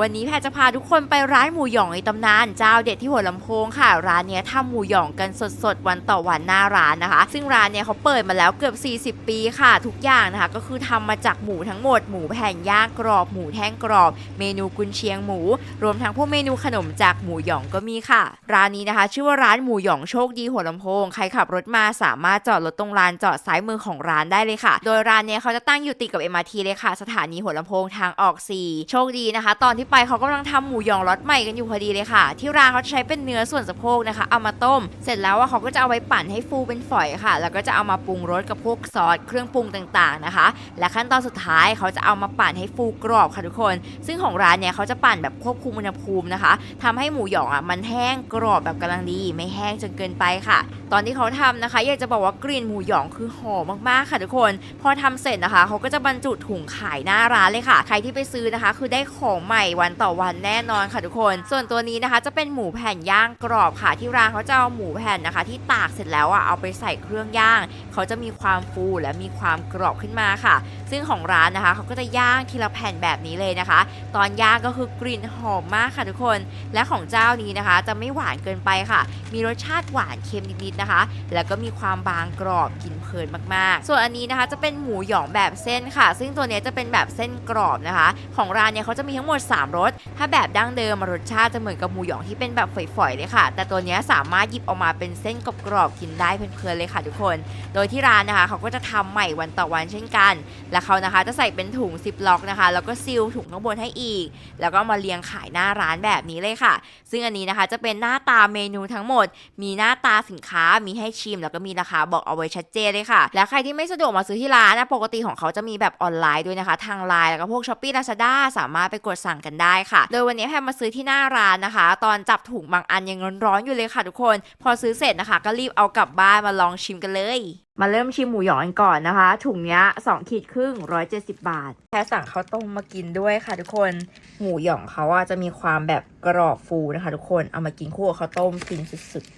วันนี้แพรจะพาทุกคนไปร้านหมูหยองในตำนาน เจ้าเด็ดที่หัวลำโพงค่ะ ร้านนี้ทำหมูหยองกันสดๆ วันต่อวันหน้าร้านนะคะ ซึ่งร้านเนี้ยเขาเปิดมาแล้วเกือบ 40 ปีค่ะ ทุกอย่างนะคะ ก็คือทำมาจากหมูทั้งหมดหมูแผ่นย่างกรอบหมูแท่งกรอบ เมนูกุนเชียงหมู รวมทั้งพวกเมนูขนมจากหมูหยองก็มีค่ะ ร้านนี้นะคะ ชื่อว่าร้านหมูหยองโชคดีหัวลำโพงใครขับรถมาสามารถจอดรถตรงลานจอดซ้ายมือของร้านได้เลยค่ะ โดยร้านเนี้ยเขาจะตั้งอยู่ติดกับ MRT เลยค่ะ สถานีหัวลำโพงทางออก4โชคดีนะคะ ตอนที่ไปเขากำลังทำหมูหยองรสใหม่กันอยู่พอดีเลยค่ะ ที่ร้านเขาจะใช้เป็นเนื้อส่วนสะโพกนะคะ เอามาต้ม เสร็จแล้วว่าเขาก็จะเอาไว้ปั่นให้ฟูเป็นฝอยค่ะ แล้วก็จะเอามาปรุงรสกับพวกซอสเครื่องปรุงต่างๆนะคะ และขั้นตอนสุดท้ายเขาจะเอามาปั่นให้ฟูกรอบค่ะทุกคน ซึ่งของร้านเนี่ยเขาจะปั่นแบบควบคุมอุณหภูมินะคะทำให้หมูหยองอะมันแห้งกรอบแบบกำลังดี ไม่แห้งจนเกินไปค่ะ ตอนที่เขาทำนะคะ อยากจะบอกว่ากลิ่นหมูหยองคือหอมมากๆค่ะทุกคน พอทำเสร็จนะคะเขาก็จะบรรจุถุงขายหน้าร้านเลยค่ะ ใครที่ไปซื้อนะคะ คือได้ของใหม่วันต่อวันแน่นอนค่ะทุกคน ส่วนตัวนี้นะคะ จะเป็นหมูแผ่นย่างกรอบค่ะ ที่ร้านเขาจะเอาหมูแผ่นนะคะ ที่ตากเสร็จแล้วอะเอาไปใส่เครื่องย่าง เขาจะมีความฟูและมีความกรอบขึ้นมาค่ะ ซึ่งของร้านนะคะเขาก็จะย่างทีละแผ่นแบบนี้เลยนะคะ ตอนย่างก็คือกลิ่นหอมมากค่ะทุกคน และของเจ้านี้นะคะ จะไม่หวานเกินไปค่ะ มีรสชาติหวานเค็มนิดๆนะคะ แล้วก็มีความบางกรอบกินเพลินมากๆ ส่วนอันนี้นะคะจะเป็นหมูหยองแบบเส้นค่ะ ซึ่งตัวเนี้ยจะเป็นแบบเส้นกรอบนะคะ ของร้านเนี่ยเขาจะมีทั้งหมด3รสถ้าแบบดั้งเดิมรสชาติจะเหมือนกับหมูหยองที่เป็นแบบฝอยๆเลยค่ะ แต่ตัวนี้สามารถหยิบออกมาเป็นเส้นกรอบๆกินได้เพลินๆเลยค่ะทุกคน โดยที่ร้านนะคะเขาก็จะทำใหม่วันต่อวันเช่นกัน และเขานะคะจะใส่เป็นถุงซิปล็อกนะคะแล้วก็ซีลถุงข้างบนให้อีก แล้วก็มาเรียงขายหน้าร้านแบบนี้เลยค่ะ ซึ่งอันนี้นะคะจะเป็นหน้าตาเมนูทั้งหมด มีหน้าตาสินค้ามีให้ชิม แล้วก็มีราคาบอกเอาไว้ชัดเจนเลยค่ะ และใครที่ไม่สะดวกมาซื้อที่ร้านนะปกติของเขาจะมีแบบออนไลน์ด้วยนะคะ ทางไลน์แล้วก็พวกช้อปปี้ลาซาด้าสามารถไปกดสั่งกันได้ค่ะ โดยวันนี้แพมมาซื้อที่หน้าร้านนะคะ ตอนจับถุงบางอันยังร้อนๆอยู่เลยค่ะทุกคน พอซื้อเสร็จนะคะ ก็รีบเอากลับบ้านมาลองชิมกันเลยมาเริ่มชิมหมูหยองกันก่อนนะคะ ถุงเนี้ย2ขีดครึ่ง170บาท แค่สั่งข้าวต้มมากินด้วยค่ะทุกคน หมูหยองเขาอะจะมีความแบบกรอบฟูนะคะทุกคน เอามากินคู่กับข้าวต้มฟินสุดๆ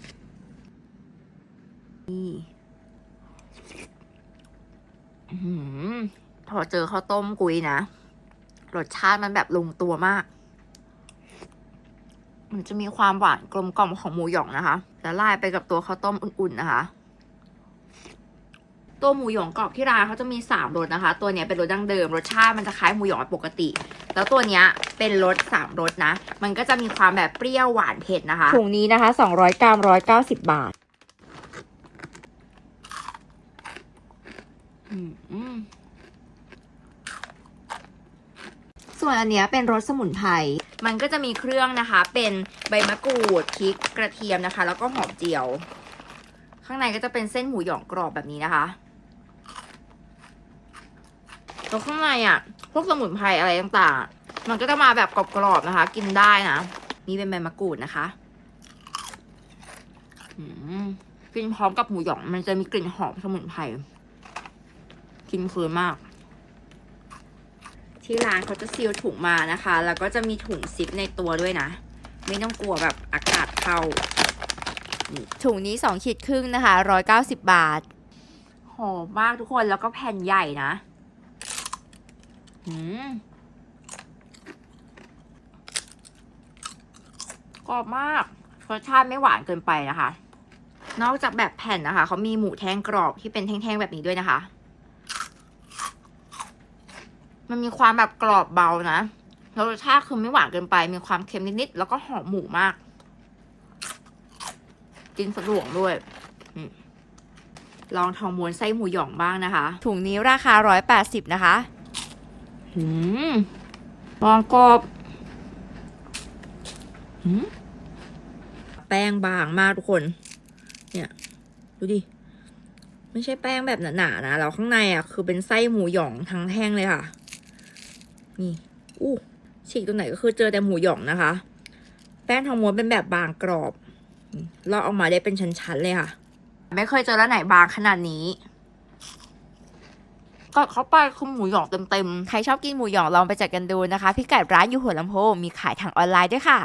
นี่อื้อหือพอเจอข้าวต้มกุยนะ รสชาติมันแบบลงตัวมาก มันจะมีความหวานกลมกล่อมของหมูหยองนะคะแล้วลายไปกับตัวข้าวต้มอุ่นๆนะคะตัวหมูหยองกรอบที่ร้านเขาจะมี3รสนะคะ ตัวเนี้ยเป็นรสดั้งเดิม รสชาติมันจะคล้ายหมูหยองปกติ แล้วตัวเนี้ยเป็นรส3รสนะ มันก็จะมีความแบบเปรี้ยวหวานเผ็ดนะคะ ถุงนี้นะคะ 200 กรัม 190 บาท อืมอืม ส่วนอันเนี้ยเป็นรสสมุนไพร มันก็จะมีเครื่องนะคะ เป็นใบมะกรูดพริกกระเทียมนะคะ แล้วก็หอมเจียว ข้างในก็จะเป็นเส้นหมูหยองกรอบแบบนี้นะคะแล้วข้างในอะ พวกสมุนไพรอะไรต่างๆ มันก็จะมาแบบกรอบๆนะคะ กินได้นะ นี่เป็นใบมะกรูดนะคะกินพร้อมกับหมูหยอง มันจะมีกลิ่นหอมสมุนไพร กินเพลินมาก ที่ร้านเขาจะซีลถุงมานะคะ แล้วก็จะมีถุงซิปในตัวด้วยนะ ไม่ต้องกลัวแบบอากาศเข้า ถุงนี้สองขีดครึ่งนะคะร้อยเก้าสิบบาท หอมมากทุกคน แล้วก็แผ่นใหญ่นะหืมกรอบมากรสชาติไม่หวานเกินไปนะคะ นอกจากแบบแผ่นนะคะ เขามีหมูแท่งกรอบที่เป็นแท่งๆแบบนี้ด้วยนะคะ มันมีความแบบกรอบเบานะแล้วรสชาติคือไม่หวานเกินไป มีความเค็มนิดๆ แล้วก็หอมหมูมาก กินสะดวกด้วยอลองทองม้วนไส้หมูหยองบ้างนะคะ ถุงนี้ราคา 180 นะคะหืมลองกรอบหืมแป้งบางมากทุกคน เนี่ย ดูดิ ไม่ใช่แป้งแบบหนาๆนะ แล้วข้างในอะ คือเป็นไส้หมูหยองทั้งแท่งเลยค่ะ นี่อู้ฉีกตรงไหนก็คือเจอแต่หมูหยองนะคะ แป้งทองม้วนเป็นแบบบางกรอบลอกออกมาได้เป็นชั้นๆเลยค่ะ ไม่เคยเจอร้านไหนบางขนาดนี้ก็เข้าไปคือหมูหยองเต็มๆ ใครชอบกินหมูหยองลองไปจัดกันดูนะคะ พิกัดร้านอยู่หัวลำโพงมีขายทางออนไลน์ด้วยค่ะ